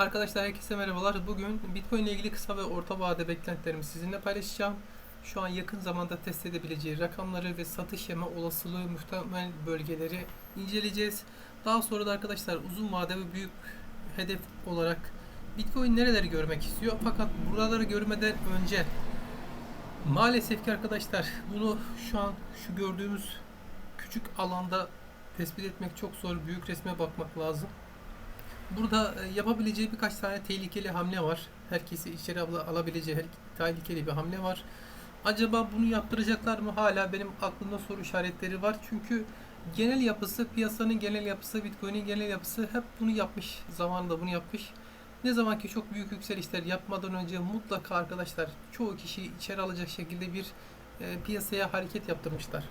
Arkadaşlar herkese merhabalar. Bugün Bitcoin ile ilgili kısa ve orta vade beklentilerimi sizinle paylaşacağım. Şu an yakın zamanda test edebileceği rakamları ve satış yeme olasılığı muhtemel bölgeleri inceleyeceğiz. Daha sonra da arkadaşlar uzun vade ve büyük hedef olarak Bitcoin nereleri görmek istiyor? Fakat buraları görmeden önce maalesef ki arkadaşlar bunu şu an şu gördüğümüz küçük alanda tespit etmek çok zor. Büyük resme bakmak lazım. Burada e, yapabileceği birkaç tane tehlikeli hamle var. Herkesi içeri al- alabileceği her tehlikeli bir hamle var. Acaba bunu yaptıracaklar mı? Hala benim aklımda soru işaretleri var. Çünkü genel yapısı, piyasanın genel yapısı, Bitcoin'in genel yapısı hep bunu yapmış. Zamanında bunu yapmış. Ne zaman ki çok büyük yükselişler yapmadan önce mutlaka arkadaşlar çoğu kişiyi içeri alacak şekilde bir e, piyasaya hareket yaptırmışlar.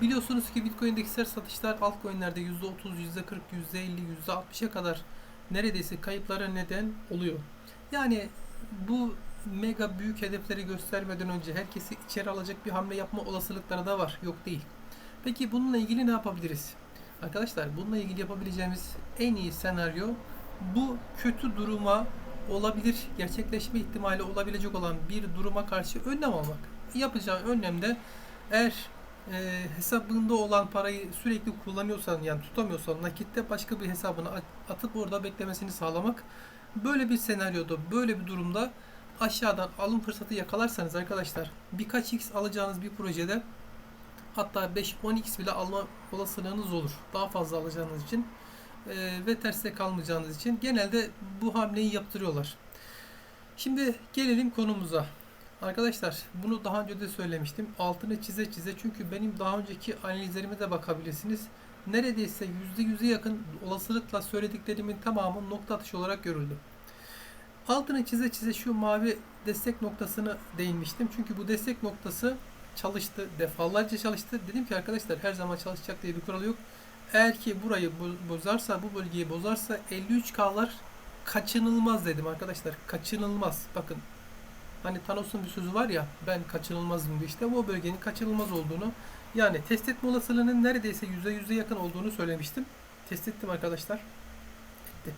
Biliyorsunuz ki Bitcoin'deki sert satışlar altcoin'lerde %30, %40, %50, %60'a kadar neredeyse kayıplara neden oluyor. Yani bu mega büyük hedefleri göstermeden önce herkesi içeri alacak bir hamle yapma olasılıkları da var. Yok değil. Peki bununla ilgili ne yapabiliriz? Arkadaşlar bununla ilgili yapabileceğimiz en iyi senaryo bu kötü duruma olabilir, gerçekleşme ihtimali olabilecek olan bir duruma karşı önlem almak. Yapacağın önlemde eğer e, hesabında olan parayı sürekli kullanıyorsan yani tutamıyorsan nakitte başka bir hesabına atıp orada beklemesini sağlamak. Böyle bir senaryoda, böyle bir durumda aşağıdan alım fırsatı yakalarsanız arkadaşlar birkaç x alacağınız bir projede hatta 5-10x bile alma olasılığınız olur. Daha fazla alacağınız için e, ve terste kalmayacağınız için genelde bu hamleyi yaptırıyorlar. Şimdi gelelim konumuza. Arkadaşlar bunu daha önce de söylemiştim. Altını çize çize çünkü benim daha önceki analizlerime de bakabilirsiniz. Neredeyse %100'e yakın olasılıkla söylediklerimin tamamı nokta atışı olarak görüldü. Altını çize çize şu mavi destek noktasını değinmiştim. Çünkü bu destek noktası çalıştı. Defalarca çalıştı. Dedim ki arkadaşlar her zaman çalışacak diye bir kural yok. Eğer ki burayı bo- bozarsa, bu bölgeyi bozarsa 53K'lar kaçınılmaz dedim arkadaşlar. Kaçınılmaz. Bakın Hani Thanos'un bir sözü var ya ben kaçınılmazım diye işte o bölgenin kaçınılmaz olduğunu yani test etme olasılığının neredeyse %100'e yakın olduğunu söylemiştim. Test ettim arkadaşlar. Etti.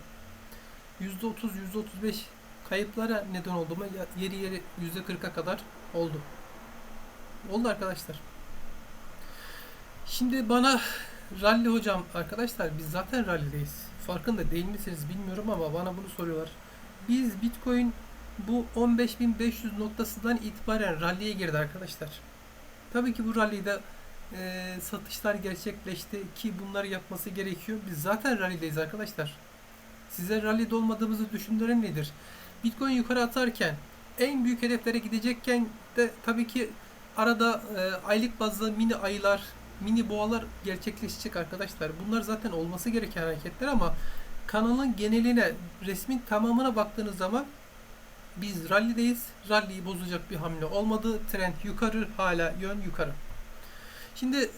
%30 %35 kayıplara neden oldu mu? Yeri yeri %40'a kadar oldu. Oldu arkadaşlar. Şimdi bana rally hocam arkadaşlar biz zaten rally'deyiz. Farkında değil misiniz bilmiyorum ama bana bunu soruyorlar. Biz Bitcoin bu 15.500 noktasından itibaren rally'e girdi arkadaşlar. Tabii ki bu rally'de e, satışlar gerçekleşti ki bunları yapması gerekiyor. Biz zaten rally'deyiz arkadaşlar. Size rally'de olmadığımızı düşündüren nedir? Bitcoin yukarı atarken en büyük hedeflere gidecekken de tabii ki arada e, aylık bazlı mini ayılar, mini boğalar gerçekleşecek arkadaşlar. Bunlar zaten olması gereken hareketler ama kanalın geneline, resmin tamamına baktığınız zaman biz rally'deyiz. Rally'yi bozacak bir hamle olmadı. Trend yukarı, hala yön yukarı. Şimdi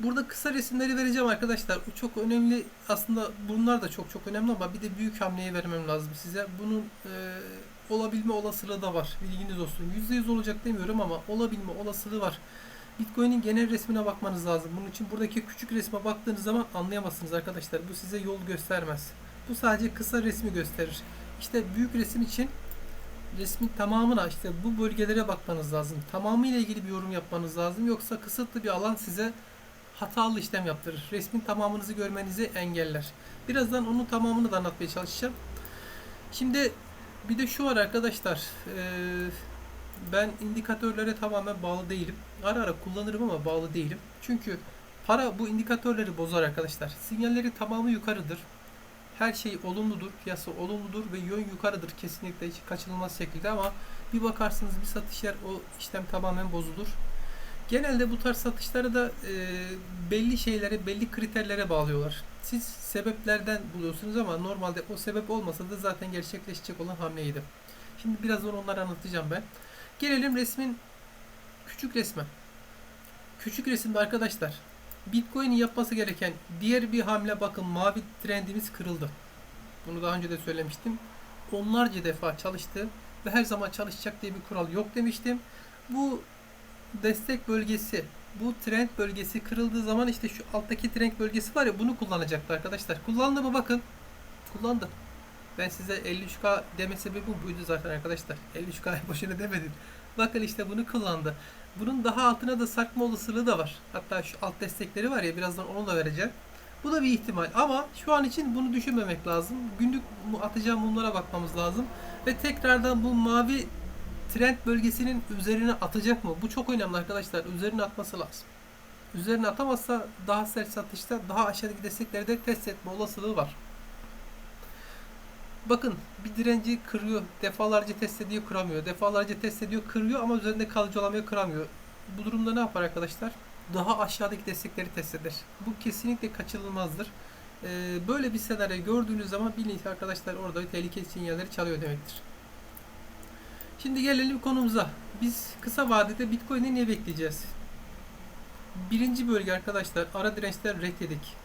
burada kısa resimleri vereceğim arkadaşlar. Çok önemli. Aslında bunlar da çok çok önemli ama bir de büyük hamleyi vermem lazım size. Bunun e, olabilme olasılığı da var. Bilginiz olsun. %100 olacak demiyorum ama olabilme olasılığı var. Bitcoin'in genel resmine bakmanız lazım. Bunun için buradaki küçük resme baktığınız zaman anlayamazsınız arkadaşlar. Bu size yol göstermez. Bu sadece kısa resmi gösterir. İşte büyük resim için resmin tamamına işte bu bölgelere bakmanız lazım. Tamamıyla ilgili bir yorum yapmanız lazım. Yoksa kısıtlı bir alan size hatalı işlem yaptırır. Resmin tamamınızı görmenizi engeller. Birazdan onun tamamını da anlatmaya çalışacağım. Şimdi bir de şu var arkadaşlar. Eee, ben indikatörlere tamamen bağlı değilim. Ara ara kullanırım ama bağlı değilim. Çünkü para bu indikatörleri bozar arkadaşlar. Sinyalleri tamamı yukarıdır. Her şey olumludur, piyasa olumludur ve yön yukarıdır kesinlikle hiç kaçınılmaz şekilde ama bir bakarsınız bir satış yer o işlem tamamen bozulur. Genelde bu tarz satışları da e, belli şeylere, belli kriterlere bağlıyorlar. Siz sebeplerden buluyorsunuz ama normalde o sebep olmasa da zaten gerçekleşecek olan hamleydi. Şimdi birazdan onları anlatacağım ben. Gelelim resmin küçük resme. Küçük resimde arkadaşlar Bitcoin'in yapması gereken diğer bir hamle bakın mavi trendimiz kırıldı. Bunu daha önce de söylemiştim. Onlarca defa çalıştı ve her zaman çalışacak diye bir kural yok demiştim. Bu destek bölgesi, bu trend bölgesi kırıldığı zaman işte şu alttaki trend bölgesi var ya bunu kullanacaktı arkadaşlar. Kullandı mı bakın. Kullandı. Ben size 53K deme sebebi buydu zaten arkadaşlar. 53K boşuna demedim. Bakın işte bunu kullandı. Bunun daha altına da sarkma olasılığı da var. Hatta şu alt destekleri var ya birazdan onu da vereceğim. Bu da bir ihtimal ama şu an için bunu düşünmemek lazım. Günlük atacağım mumlara bakmamız lazım. Ve tekrardan bu mavi trend bölgesinin üzerine atacak mı? Bu çok önemli arkadaşlar. Üzerine atması lazım. Üzerine atamazsa daha sert satışta daha aşağıdaki destekleri de test etme olasılığı var. Bakın bir direnci kırıyor. Defalarca test ediyor kıramıyor. Defalarca test ediyor kırıyor ama üzerinde kalıcı olamıyor kıramıyor. Bu durumda ne yapar arkadaşlar? Daha aşağıdaki destekleri test eder. Bu kesinlikle kaçınılmazdır. Ee, böyle bir senaryo gördüğünüz zaman bilin ki arkadaşlar orada tehlike sinyalleri çalıyor demektir. Şimdi gelelim konumuza. Biz kısa vadede Bitcoin'i niye bekleyeceğiz? Birinci bölge arkadaşlar ara dirençler red yedik. Bir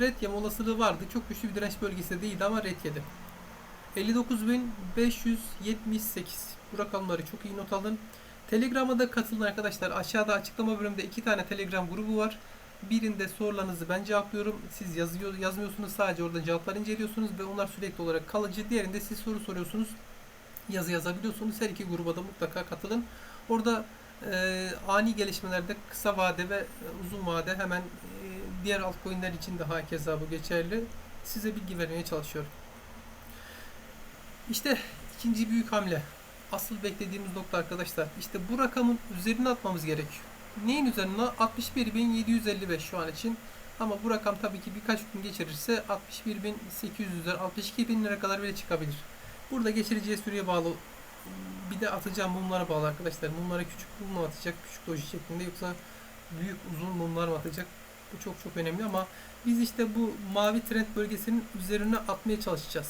red yeme olasılığı vardı. Çok güçlü bir direnç bölgesi de değildi ama red yedi. 59.578 bu rakamları çok iyi not alın. Telegram'a da katılın arkadaşlar. Aşağıda açıklama bölümünde iki tane Telegram grubu var. Birinde sorularınızı ben cevaplıyorum. Siz yazıyor, yazmıyorsunuz. Sadece orada cevaplar inceliyorsunuz ve onlar sürekli olarak kalıcı. Diğerinde siz soru soruyorsunuz. Yazı yazabiliyorsunuz. Her iki gruba da mutlaka katılın. Orada e, ani gelişmelerde kısa vade ve e, uzun vade hemen e, diğer altcoin'ler için de hakeza bu geçerli. Size bilgi vermeye çalışıyorum. İşte ikinci büyük hamle. Asıl beklediğimiz nokta arkadaşlar. İşte bu rakamın üzerine atmamız gerekiyor. Neyin üzerine? 61.755 şu an için. Ama bu rakam tabii ki birkaç gün geçirirse 61.800'ler, 62.000 lira kadar bile çıkabilir. Burada geçireceği süreye bağlı bir de atacağım mumlara bağlı arkadaşlar. Mumlara küçük mum mu atacak, küçük doji şeklinde yoksa büyük uzun mumlar mı atacak? Bu çok çok önemli ama biz işte bu mavi trend bölgesinin üzerine atmaya çalışacağız.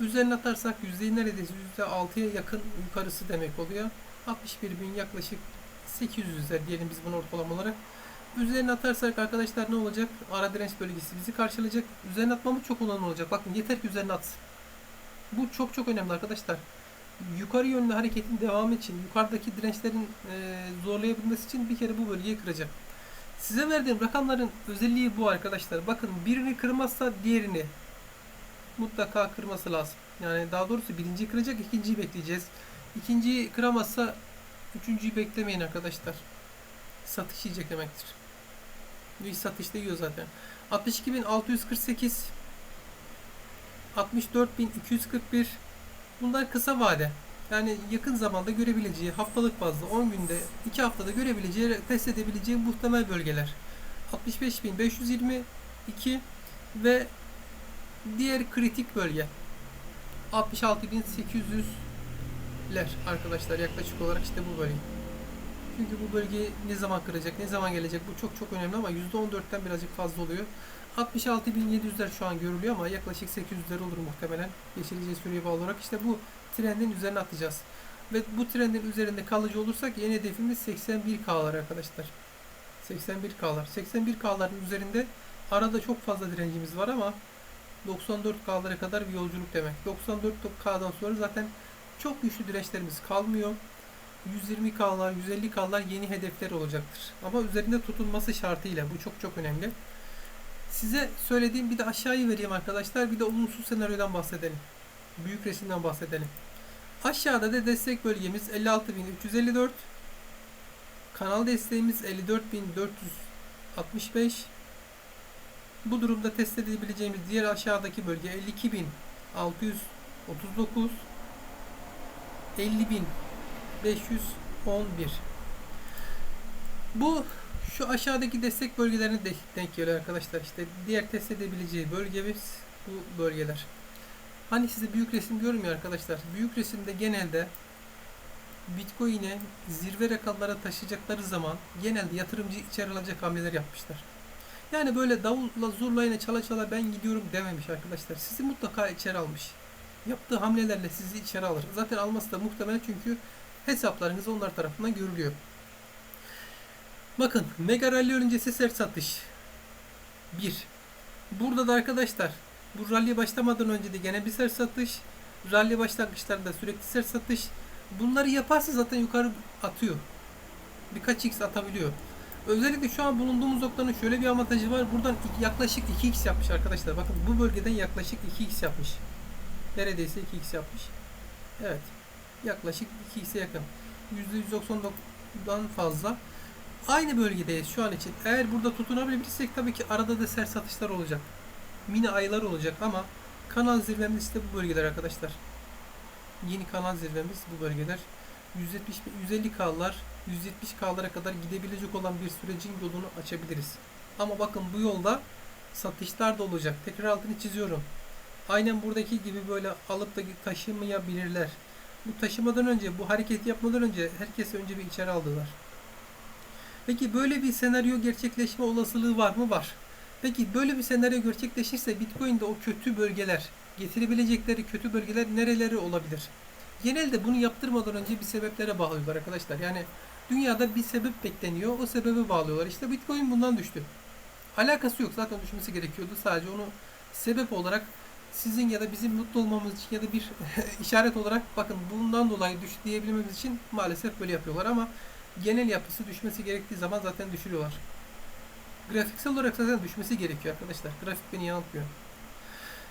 Üzerine atarsak yüzdeyi neredeyse %6'ya yakın yukarısı demek oluyor. 61 bin yaklaşık 800'ler diyelim biz bunu ortalama olarak. Üzerine atarsak arkadaşlar ne olacak? Ara direnç bölgesi bizi karşılayacak. Üzerine atmamız çok önemli olacak. Bakın yeter ki üzerine atsın. Bu çok çok önemli arkadaşlar. Yukarı yönlü hareketin devamı için, yukarıdaki dirençlerin e, zorlayabilmesi için bir kere bu bölgeyi kıracak. Size verdiğim rakamların özelliği bu arkadaşlar. Bakın birini kırmazsa diğerini mutlaka kırması lazım. Yani daha doğrusu birinciyi kıracak, ikinciyi bekleyeceğiz. İkinciyi kıramazsa üçüncüyü beklemeyin arkadaşlar. Satış yiyecek demektir. Bir satışta yiyor zaten. 62.648 64.241 Bunlar kısa vade. Yani yakın zamanda görebileceği, haftalık bazda 10 günde, 2 haftada görebileceği, test edebileceği muhtemel bölgeler. 65.522 ve diğer kritik bölge 66.800'ler arkadaşlar yaklaşık olarak işte bu bölge. Çünkü bu bölgeyi ne zaman kıracak, ne zaman gelecek bu çok çok önemli ama %14'ten birazcık fazla oluyor. 66.700'ler şu an görülüyor ama yaklaşık 800'ler olur muhtemelen. Geçileceği süreye bağlı olarak işte bu trendin üzerine atacağız. Ve bu trendin üzerinde kalıcı olursak yeni hedefimiz 81K'lar arkadaşlar. 81K'lar. 81K'ların üzerinde arada çok fazla direncimiz var ama 94K'lara kadar bir yolculuk demek. 94K'dan sonra zaten çok güçlü dirençlerimiz kalmıyor. 120K'lar, 150K'lar yeni hedefler olacaktır. Ama üzerinde tutulması şartıyla bu çok çok önemli. Size söylediğim bir de aşağıyı vereyim arkadaşlar. Bir de olumsuz senaryodan bahsedelim. Büyük resimden bahsedelim. Aşağıda da destek bölgemiz 56.354. Kanal desteğimiz 54.465. Bu durumda test edebileceğimiz diğer aşağıdaki bölge 52.639. 50.511. Bu şu aşağıdaki destek bölgelerine de denk geliyor arkadaşlar. İşte diğer test edebileceği bölgemiz bu bölgeler. Hani size büyük resim diyorum ya arkadaşlar. Büyük resimde genelde Bitcoin'e zirve rakamlara taşıyacakları zaman genelde yatırımcı içeri alacak hamleler yapmışlar. Yani böyle davulla zurlayına çala çala ben gidiyorum dememiş arkadaşlar. Sizi mutlaka içeri almış. Yaptığı hamlelerle sizi içeri alır. Zaten alması da muhtemelen çünkü hesaplarınız onlar tarafından görülüyor. Bakın mega rally öncesi sert satış. 1. Burada da arkadaşlar bu rally başlamadan önce de gene bir sert satış. Rally başlangıçlarında sürekli sert satış. Bunları yaparsa zaten yukarı atıyor. Birkaç x atabiliyor. Özellikle şu an bulunduğumuz noktanın şöyle bir avantajı var. Buradan yaklaşık 2x yapmış arkadaşlar. Bakın bu bölgeden yaklaşık 2x yapmış. Neredeyse 2x yapmış. Evet. Yaklaşık 2x'e yakın. %190'dan fazla. Aynı bölgedeyiz şu an için. Eğer burada tutunabilirsek tabii ki arada da sert satışlar olacak. Mini aylar olacak ama kanal zirvemiz işte bu bölgeler arkadaşlar. Yeni kanal zirvemiz bu bölgeler. 170 150 K'lar 170 K'lara kadar gidebilecek olan bir sürecin yolunu açabiliriz. Ama bakın bu yolda satışlar da olacak. Tekrar altını çiziyorum. Aynen buradaki gibi böyle alıp da taşımayabilirler. Bu taşımadan önce, bu hareketi yapmadan önce herkes önce bir içeri aldılar. Peki böyle bir senaryo gerçekleşme olasılığı var mı? Var. Peki böyle bir senaryo gerçekleşirse Bitcoin'de o kötü bölgeler, getirebilecekleri kötü bölgeler nereleri olabilir? Genelde bunu yaptırmadan önce bir sebeplere bağlıyorlar arkadaşlar. Yani dünyada bir sebep bekleniyor, o sebebe bağlıyorlar. İşte Bitcoin bundan düştü. Alakası yok. Zaten düşmesi gerekiyordu. Sadece onu sebep olarak sizin ya da bizim mutlu olmamız için ya da bir işaret olarak bakın bundan dolayı düş diyebilmemiz için maalesef böyle yapıyorlar ama genel yapısı düşmesi gerektiği zaman zaten düşürüyorlar. Grafiksel olarak zaten düşmesi gerekiyor arkadaşlar. Grafik beni yanıltmıyor.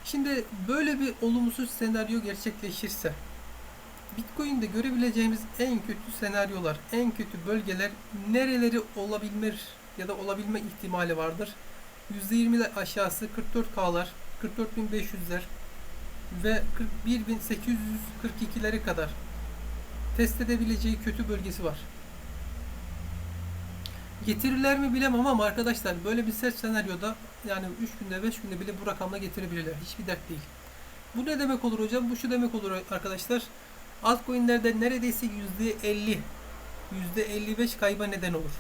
Şimdi böyle bir olumsuz senaryo gerçekleşirse Bitcoin'de görebileceğimiz en kötü senaryolar, en kötü bölgeler nereleri olabilir ya da olabilme ihtimali vardır? %20'ler aşağısı 44K'lar, 44.500'ler ve 41.842'lere kadar test edebileceği kötü bölgesi var. Getirirler mi bilemem ama arkadaşlar böyle bir set senaryoda yani 3 günde 5 günde bile bu rakamla getirebilirler. Hiçbir dert değil. Bu ne demek olur hocam? Bu şu demek olur arkadaşlar. Altcoin'lerde neredeyse %50 %55 kayba neden olur.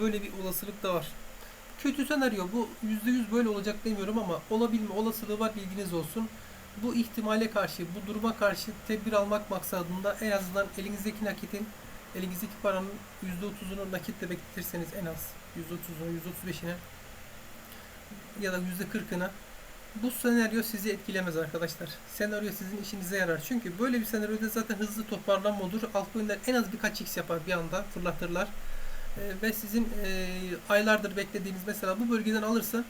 Böyle bir olasılık da var. Kötü senaryo bu %100 böyle olacak demiyorum ama olabilme olasılığı var bilginiz olsun. Bu ihtimale karşı, bu duruma karşı tedbir almak maksadında en azından elinizdeki nakitin, elinizdeki paranın %30'unu nakitle bekletirseniz en az %30'unu, %35'ine ya da %40'ına bu senaryo sizi etkilemez arkadaşlar. Senaryo sizin işinize yarar. Çünkü böyle bir senaryoda zaten hızlı toparlanma olur. Altcoin'ler en az birkaç x yapar bir anda fırlatırlar. Ee, ve sizin e, aylardır beklediğiniz mesela bu bölgeden alırsa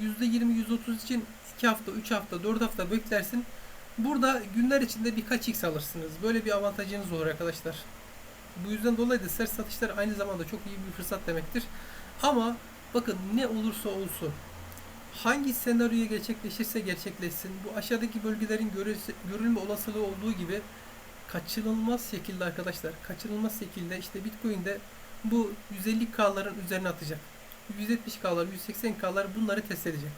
%20-%30 için 2 hafta, 3 hafta, 4 hafta beklersin. Burada günler içinde birkaç x alırsınız. Böyle bir avantajınız olur arkadaşlar. Bu yüzden dolayı da sert satışlar aynı zamanda çok iyi bir fırsat demektir. Ama bakın ne olursa olsun hangi senaryoya gerçekleşirse gerçekleşsin bu aşağıdaki bölgelerin görülme olasılığı olduğu gibi kaçınılmaz şekilde arkadaşlar kaçınılmaz şekilde işte Bitcoin'de bu 150K'ların üzerine atacak. 170K'lar, 180K'lar bunları test edecek.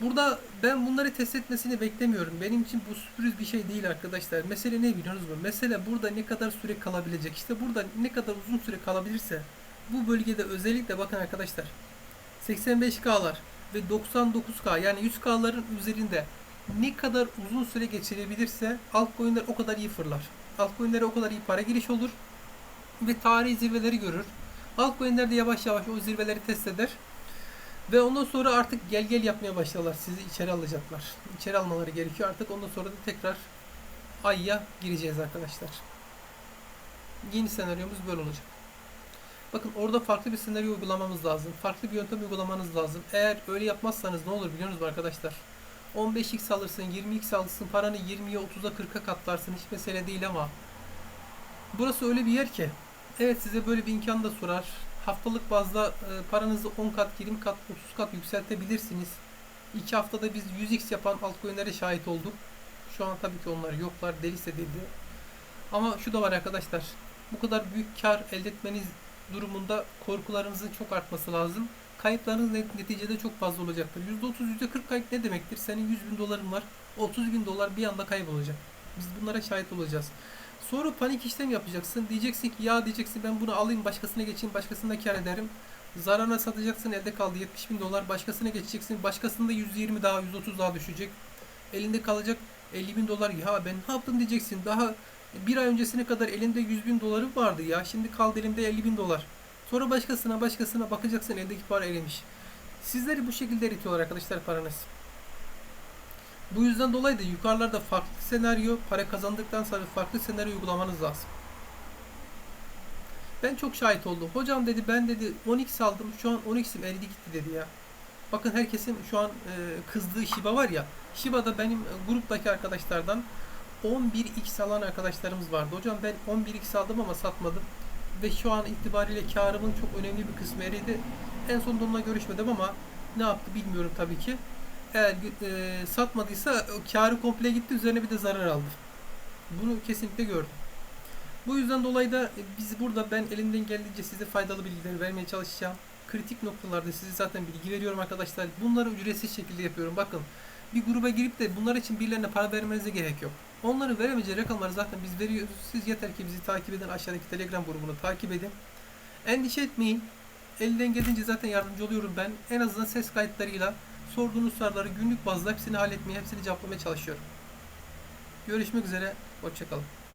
Burada ben bunları test etmesini beklemiyorum. Benim için bu sürpriz bir şey değil arkadaşlar. Mesele ne biliyorsunuz mu? Mesele burada ne kadar süre kalabilecek. İşte burada ne kadar uzun süre kalabilirse bu bölgede özellikle bakın arkadaşlar 85K'lar ve 99K yani 100K'ların üzerinde ne kadar uzun süre geçirebilirse altcoin'ler o kadar iyi fırlar. Altcoin'lere o kadar iyi para giriş olur ve tarihi zirveleri görür. Altcoin'ler de yavaş yavaş o zirveleri test eder. Ve ondan sonra artık gel gel yapmaya başlarlar. Sizi içeri alacaklar. İçeri almaları gerekiyor. Artık ondan sonra da tekrar Ay'a gireceğiz arkadaşlar. Yeni senaryomuz böyle olacak. Bakın orada farklı bir senaryo uygulamamız lazım. Farklı bir yöntem uygulamanız lazım. Eğer öyle yapmazsanız ne olur biliyor musunuz arkadaşlar? 15x alırsın, 20x alırsın, paranı 20'ye, 30'a, 40'a katlarsın. Hiç mesele değil ama burası öyle bir yer ki evet size böyle bir imkan da sunar. Haftalık bazda e, paranızı 10 kat, 20 kat, 30 kat yükseltebilirsiniz. 2 haftada biz 100x yapan altcoin'lere şahit olduk. Şu an tabii ki onlar yoklar, delis edildi. Ama şu da var arkadaşlar. Bu kadar büyük kar elde etmeniz durumunda korkularınızın çok artması lazım. Kayıplarınız neticede çok fazla olacaktır. %30, %40 kayıp ne demektir? Senin 100 bin doların var. 30 bin dolar bir anda kaybolacak. Biz bunlara şahit olacağız. Sonra panik işlem yapacaksın. Diyeceksin ki ya diyeceksin ben bunu alayım başkasına geçeyim başkasında kar ederim. Zararına satacaksın elde kaldı 70 bin dolar. Başkasına geçeceksin. Başkasında 120 daha 130 daha düşecek. Elinde kalacak 50 bin dolar. Ya ben ne yaptım diyeceksin. Daha bir ay öncesine kadar elinde 100 bin doları vardı ya. Şimdi kaldı elimde 50 bin dolar. Sonra başkasına başkasına bakacaksın eldeki para erimiş. Sizleri bu şekilde eritiyorlar arkadaşlar paranız. Bu yüzden dolayı da yukarılarda farklı senaryo, para kazandıktan sonra farklı senaryo uygulamanız lazım. Ben çok şahit oldum. Hocam dedi ben dedi 10x aldım. Şu an 10x'im eridi gitti dedi ya. Bakın herkesin şu an e, kızdığı Shiba var ya. Shiba'da benim e, gruptaki arkadaşlardan 11x alan arkadaşlarımız vardı. Hocam ben 11x aldım ama satmadım. Ve şu an itibariyle karımın çok önemli bir kısmı eridi. En sonunda onunla görüşmedim ama ne yaptı bilmiyorum tabii ki. Eğer e, satmadıysa karı komple gitti üzerine bir de zarar aldı. Bunu kesinlikle gördüm. Bu yüzden dolayı da e, biz burada ben elimden geldiğince size faydalı bilgileri vermeye çalışacağım. Kritik noktalarda size zaten bilgi veriyorum arkadaşlar. Bunları ücretsiz şekilde yapıyorum. Bakın bir gruba girip de bunlar için birilerine para vermenize gerek yok. Onların veremeyeceği rakamları zaten biz veriyoruz. Siz yeter ki bizi takip edin. Aşağıdaki Telegram grubunu takip edin. Endişe etmeyin. Elden geldiğince zaten yardımcı oluyorum ben. En azından ses kayıtlarıyla sorduğunuz soruları günlük bazda hepsini halletmeye, hepsini cevaplamaya çalışıyorum. Görüşmek üzere. Hoşçakalın.